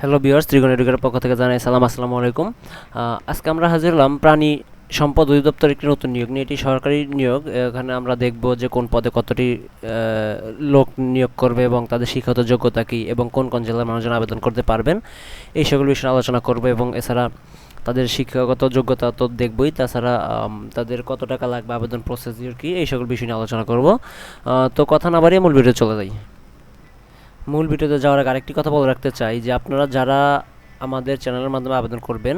Hello বিয়ার্স ত্রিগুণ এডুকের পক্ষ থেকে জানাই সালাম, আসসালামু আলাইকুম। আজকে আমরা হাজির হলাম প্রাণী সম্পদ অধিদপ্তর একটি নতুন নিয়োগ নিয়ে। এটি সরকারি নিয়োগ, এখানে আমরা দেখব যে কোন পদে কতটি লোক নিয়োগ করবে এবং তাদের শিক্ষাগত যোগ্যতা কী এবং কোন কোন জেলার মানুষজন আবেদন করতে পারবেন। এই সকল বিষয়ে আলোচনা করব এবং এছাড়া তাদের শিক্ষাগত যোগ্যতা তো দেখবই, তাছাড়া তাদের কত টাকা লাগবে, আবেদন প্রসেসিওর কী, এই সকল বিষয় নিয়ে আলোচনা করব। তো কথা না বাড়িয়ে মূল ভিডিও চলে যাই। মূল ভিডিওতে যাওয়ার আগে আরেকটি কথা বলে রাখতে চাই যে আপনারা যারা আমাদের চ্যানেলের মাধ্যমে আবেদন করবেন,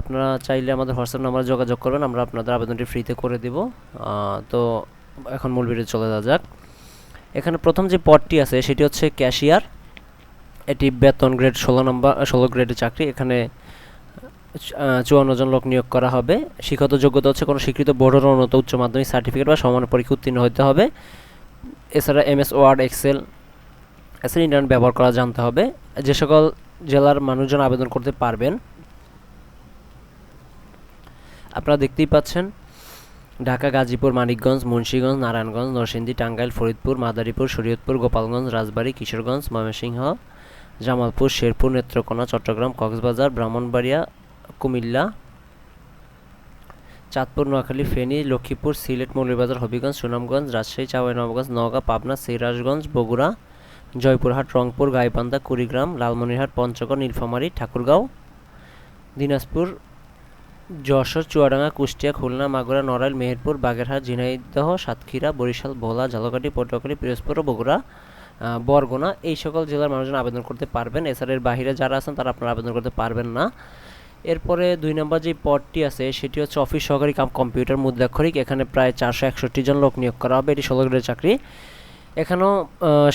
আপনারা চাইলে আমাদের হোয়াটসঅ্যাপ নাম্বারে যোগাযোগ করবেন, আমরা আপনাদের আবেদনটি ফ্রিতে করে দেব। তো এখন মূল ভিডিও চলে যাওয়া যাক। এখানে প্রথম যে পদটি আছে, সেটি হচ্ছে ক্যাশিয়ার। এটি বেতন গ্রেড ষোলো নম্বর, ষোলো গ্রেডের চাকরি। এখানে চুয়ান্ন জন লোক নিয়োগ করা হবে। শিক্ষত যোগ্যতা হচ্ছে কোনো স্বীকৃত বোর্ডের উন্নত উচ্চ মাধ্যমিক সার্টিফিকেট বা সমান পরীক্ষা উত্তীর্ণ হতে হবে। এছাড়া এমএস, ওয়ার্ড, এক্সেল এছাড়া ইন্টারনেট ব্যবহার করা জানতে হবে। যে সকল জেলার মানুষজন আবেদন করতে পারবেন। আপনারা দেখতেই পাচ্ছেন, ঢাকা, গাজীপুর, মানিকগঞ্জ, মুন্সীগঞ্জ, নারায়ণগঞ্জ, নরসিংদী, টাঙ্গাইল, ফরিদপুর, মাদারীপুর, শরীয়তপুর, গোপালগঞ্জ, রাজবাড়ী, কিশোরগঞ্জ, ময়মনসিংহ, জামালপুর, শেরপুর, নেত্রকোনা, চট্টগ্রাম, কক্সবাজার, ব্রাহ্মণবাড়িয়া, কুমিল্লা, চাঁদপুর, নোয়াখালী, ফেনী, লক্ষ্মীপুর, সিলেট, মৌলভীবাজার, হবিগঞ্জ, সুনামগঞ্জ, রাজশাহী, চাঁপাইনবাবগঞ্জ, নওগাঁ, পাবনা, সিরাজগঞ্জ, বগুড়া জয়পুরহাট, রংপুর, গাইবান্ধা, কুড়িগ্রাম, লালমনিরহাট, পঞ্চগড়, নীলফামারী, ঠাকুরগাঁও, দিনাজপুর, যশোর, চুয়াডাঙ্গা, কুষ্টিয়া, খুলনা, মাগুরা, নড়াইল, মেহেরপুর, বাগেরহাট, ঝিনাইদহ, সাতক্ষীরা, বরিশাল ভোলা ঝালকাঠি পটুয়াখালী, পিরোজপুর ও বগুড়া বরগুনা এই সকল জেলার মানুষজন আবেদন করতে পারবেন। এছাড়া এর বাইরে যারা আছেন তারা আপনারা আবেদন করতে পারবেন না। এরপরে দুই নম্বর যে পদটি আছে, সেটি হচ্ছে অফিস সহকারী কাম কম্পিউটার মুদ্রাক্ষরিক। এখানে প্রায় চারশো একষট্টি জন লোক নিয়োগ করা হবে। এটি ষোলো চাকরি। এখানেও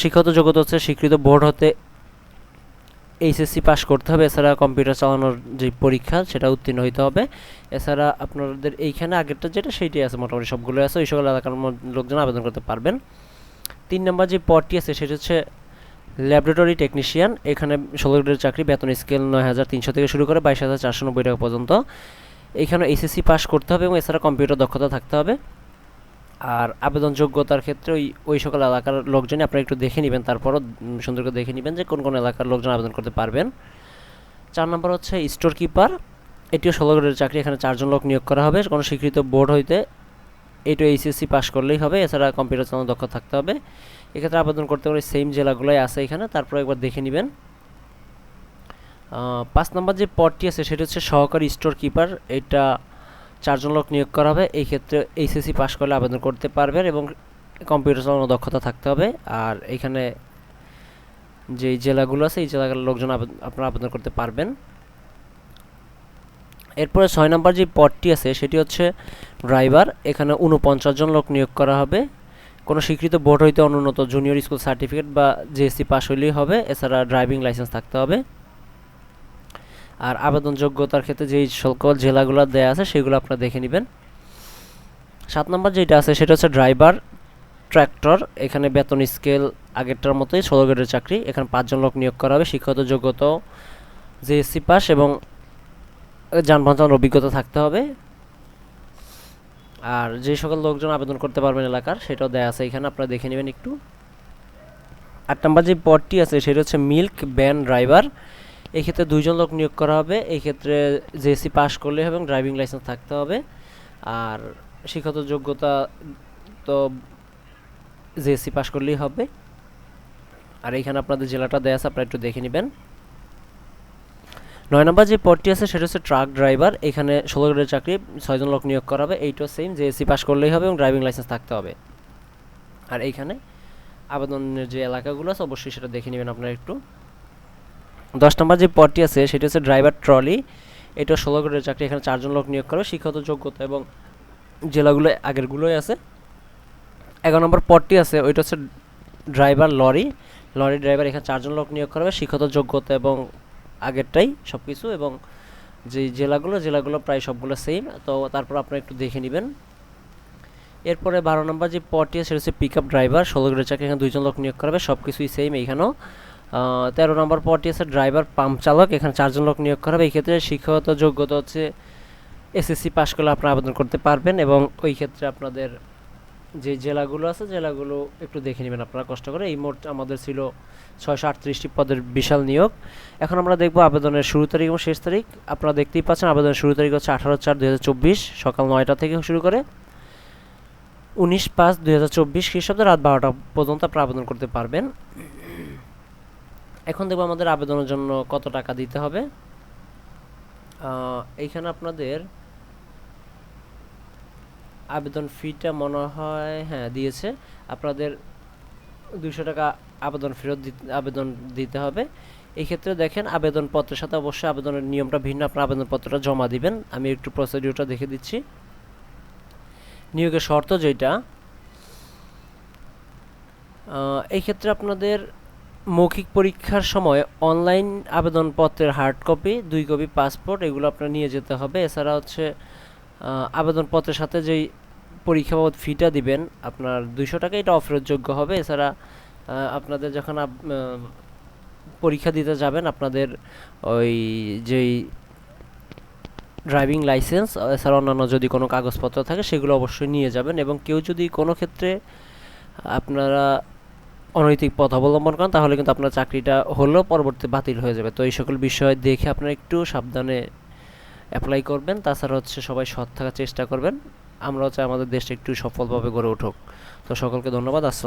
শিক্ষাগত যোগ্যতা হচ্ছে স্বীকৃত বোর্ড হতে এইচএসসি পাস করতে হবে। এছাড়া কম্পিউটার চালানোর যে পরীক্ষা, সেটা উত্তীর্ণ হইতে হবে। এছাড়া আপনাদের এইখানে আগেরটা যেটা, সেইটাই আছে মোটামুটি, সবগুলো আছে। ওই সকল এলাকার লোকজন আবেদন করতে পারবেন। তিন নম্বর যে পদটি আছে, সেটা হচ্ছে ল্যাবরেটরি টেকনিশিয়ান। এখানে ষোলো গ্রেডের চাকরি, বেতন স্কেল নয় হাজার তিনশো থেকে শুরু করে বাইশ হাজার চারশো নব্বই টাকা পর্যন্ত। এখানে এইচএসসি পাস করতে হবে এবং এছাড়া কম্পিউটার দক্ষতা থাকতে হবে। আর আবেদন যোগ্যতার ক্ষেত্রে ওই ওই সকল এলাকার লোকজনই আপনারা একটু দেখে নেবেন, তারপরও সুন্দর করে দেখে নেবেন যে কোন কোন এলাকার লোকজন আবেদন করতে পারবেন। চার নম্বর হচ্ছে স্টোর কিপার এটিও ষোলো গ্রেডের চাকরি, এখানে চারজন লোক নিয়োগ করা হবে। কোনো স্বীকৃত বোর্ড হইতে এইটা এইচএসসি পাস করলেই হবে, এছাড়া কম্পিউটার চালানো দক্ষ থাকতে হবে। এক্ষেত্রে আবেদন করতে পারে সেম জেলাগুলোই আছে এখানে, তারপর একবার দেখে নেবেন। পাঁচ নম্বর যে পদটি আছে, সেটা হচ্ছে সহকারী স্টোর কিপার এটা চারজন লোক নিয়োগ করা হবে। এই ক্ষেত্রে এইচএসসি পাস করলে আবেদন করতে পারবেন এবং কম্পিউটার চালানো দক্ষতা থাকতে হবে। আর এখানে যে জেলাগুলো আছে, এই জেলাগুলোর লোকজন আপনারা আবেদন করতে পারবেন। এরপরে ছয় নম্বর যে পদটি আছে, সেটি হচ্ছে ড্রাইভার। এখানে উনপঞ্চাশ জন লোক নিয়োগ করা হবে। কোনো স্বীকৃত বোর্ড হইতে অনুন্নত জুনিয়র স্কুল সার্টিফিকেট বা জিএসসি পাস হইলেই হবে। এছাড়া ড্রাইভিং লাইসেন্স থাকতে হবে। আর আবেদন যোগ্যতার ক্ষেত্রে যেই সকল জেলাগুলো দেয়া আছে, সেগুলো আপনারা দেখে নেবেন। সাত নম্বর যেটা আছে, সেটা হচ্ছে ড্রাইভার, ট্র্যাক্টর, এখানে বেতন স্কেল আগেরটার মতোই, ষোলো গ্রেডের চাকরি। এখানে পাঁচজন লোক নিয়োগ করা হবে, শিক্ষাগত যোগ্যতা জিএসসি পাস এবং যানবাহন চালানোর অভিজ্ঞতা থাকতে হবে। আর যে সকল লোকজন আবেদন করতে পারবেন এলাকার, সেটাও দেয়া আছে। এখানে আপনারা দেখে নেবেন একটু। আট নম্বর যে পদটি আছে, সেটা হচ্ছে মিল্ক ব্যান ড্রাইভার। এক্ষেত্রে দুইজন লোক নিয়োগ করা হবে। এই ক্ষেত্রে জেএসসি পাস করলে হবে এবং ড্রাইভিং লাইসেন্স থাকতে হবে। আর শিক্ষাগত যোগ্যতা তো জেএসসি পাস করলেই হবে। আর এইখানে আপনাদের জেলাটা দেয়া আছে, আপনারা একটু দেখে নেবেন। নয় নম্বর যে পদটি আছে, সেটা হচ্ছে ট্রাক ড্রাইভার এখানে ষোলো গ্রেডের চাকরি, ছয়জন লোক নিয়োগ করা হবে। এইটাও সেম জেএসসি পাস করলেই হবে এবং ড্রাইভিং লাইসেন্স থাকতে হবে। আর এইখানে আবেদনের যে এলাকাগুলো আছে, অবশ্যই সেটা দেখে নেবেন আপনারা একটু। দশ নম্বর যে পদটি আছে, সেটা হচ্ছে ড্রাইভার ট্রলি এটা ষোলো গ্রেডের চাকরি, এখানে চারজন লোক নিয়োগ করবে শিক্ষাগত যোগ্যতা এবং জেলাগুলো আগেরগুলোই আছে। এগারো নম্বর পদটি আছে, ওইটা হচ্ছে ড্রাইভার লরি লরি ড্রাইভার এখানে চারজন লোক নিয়োগ করবে শিক্ষাগত যোগ্যতা এবং আগেরটাই সব কিছু এবং যে জেলাগুলো জেলাগুলো প্রায় সবগুলো সেম তো তারপর আপনারা একটু দেখে নেবেন। এরপরে বারো নম্বর যে আছে, সেটা হচ্ছে পিক আপ ড্রাইভার ষোলো গ্রেডের চাকরি, এখানে দুইজন লোক নিয়োগ করবে সব কিছুই সেম এইখানেও তেরো নম্বর পদটি আছে ড্রাইভার, পাম্প চালক। এখানে চারজন লোক নিয়োগ করা হবে। এই ক্ষেত্রে শিক্ষাগত যোগ্যতা হচ্ছে এসএসসি পাস করলে আপনারা আবেদন করতে পারবেন এবং ওই ক্ষেত্রে আপনাদের যে জেলাগুলো আছে, জেলাগুলো একটু দেখে নেবেন আপনারা কষ্ট করে। এই মোট আমাদের ছিল ছয়শো আটত্রিশটি পদের বিশাল নিয়োগ। এখন আমরা দেখব আবেদনের শুরু তারিখ এবং শেষ তারিখ। আপনারা দেখতেই পাচ্ছেন আবেদনের শুরু তারিখ হচ্ছে আঠারো চার দুই সকাল নয়টা থেকে শুরু করে উনিশ পাঁচ দুই হাজার চব্বিশ খ্রিস্টাব্দে রাত বারোটা পর্যন্ত আপনারা আবেদন করতে পারবেন। এখন দেখব আমাদের আবেদনের জন্য কত টাকা দিতে হবে। এইখানে আপনাদের আবেদন ফিটা মনে হয় হ্যাঁ দিয়েছে। আপনাদের দুশো টাকা আবেদন ফেরত আবেদন দিতে হবে। এই ক্ষেত্রে দেখেন, আবেদনপত্রের সাথে অবশ্যই আবেদনের নিয়মটা ভিন্ন। আপনার আবেদনপত্রটা জমা দিবেন। আমি একটু প্রসিডিউরটা দেখে দিচ্ছি। নিয়োগের শর্ত যেটা এই ক্ষেত্রে আপনাদের মৌখিক পরীক্ষার সময় অনলাইন আবেদনপত্রের হার্ড কপি দুই কপি পাসপোর্ট এগুলো আপনার নিয়ে যেতে হবে। এছাড়া হচ্ছে আবেদনপত্রের সাথে যেই পরীক্ষা বাবদ ফিটা দিবেন, আপনার দুইশো টাকা এটা অফেরতযোগ্য হবে। এছাড়া আপনাদের যখন পরীক্ষা দিতে যাবেন, আপনাদের ওই যেই ড্রাইভিং লাইসেন্স এছাড়া অন্যান্য যদি কোনো কাগজপত্র থাকে, সেগুলো অবশ্যই নিয়ে যাবেন। এবং কেউ যদি কোনো ক্ষেত্রে আপনারা অনৈতিক পথ অবলম্বন করেন, তাহলে কিন্তু আপনার চাকরিটা হলেও পরবর্তী বাতিল হয়ে যাবে। তো এই সকল বিষয় দেখে আপনারা একটু সাবধানে অ্যাপ্লাই করবেন। তাছাড়া হচ্ছে সবাই সৎ থাকার চেষ্টা করবেন। আমরা হচ্ছে আমাদের দেশটা একটু সফলভাবে গড়ে উঠুক। তো সকলকে ধন্যবাদ। আসসালাম